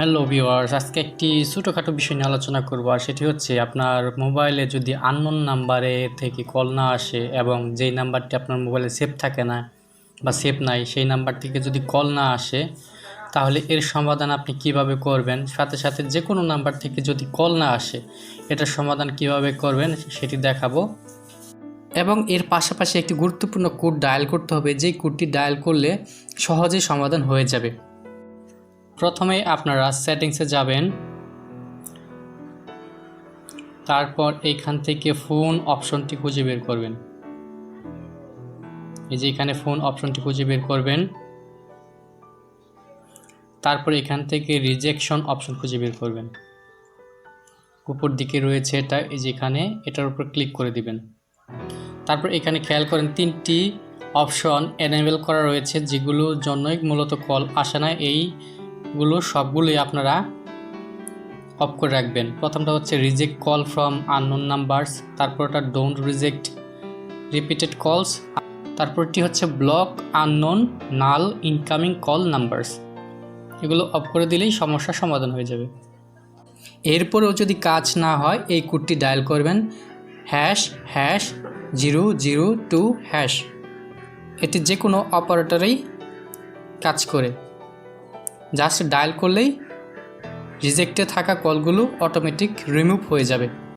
Hello viewers আজকে একটি ছোটোখাটো বিষয় নিয়ে আলোচনা করব, আর সেটি হচ্ছে আপনার মোবাইলে যদি আননোন নাম্বারে থেকে কল না আসে এবং যেই নাম্বারটি আপনার মোবাইলে সেভ থাকে না বা সেভ নাই, সেই নাম্বার থেকে যদি কল না আসে, তাহলে এর সমাধান আপনি কীভাবে করবেন? সাথে সাথে যে কোনো নাম্বার থেকে যদি কল না আসে, এটার সমাধান কীভাবে করবেন সেটি দেখাবো। এবং এর পাশাপাশি একটি গুরুত্বপূর্ণ কোড ডায়াল করতে হবে, যেই কোডটি ডায়াল করলে সহজেই সমাধান হয়ে যাবে। প্রথমে আপনারা সেটিংসে যাবেন। তারপর এইখান থেকে ফোন অপশনটি খুঁজে বের করবেন। এই যে এখানে ফোন অপশনটি খুঁজে বের করবেন। তারপর এখান থেকে রিজেকশন অপশন খুঁজে বের করবেন। উপর দিকে রয়েছে এটা, এই যে এখানে, এটার উপর ক্লিক করে দিবেন। তারপর এখানে খেয়াল করেন, তিনটি অপশন এনেবেল করা রয়েছে, যেগুলোর জন্যই মূলত কল আসে না। এইগুলো সবগুলোই আপনারা অফ করে রাখবেন। প্রথমটা হচ্ছে reject call from unknown numbers তারপরটা ডোন্ট রিজেক্ট রিপিটেড কলস তারপরটি হচ্ছে block unknown null incoming call numbers এগুলো অফ করে দিলেই সমস্যার সমাধান হয়ে যাবে। এরপরেও যদি কাজ না হয়, এই কোডটি ডায়াল করবেন hash hash zero zero two hash এটি যে কোনো অপারেটরেই কাজ করে। জাস্ট ডায়াল করলেই রিজেক্টে থাকা কলগুলো অটোমেটিক রিমুভ হয়ে যাবে।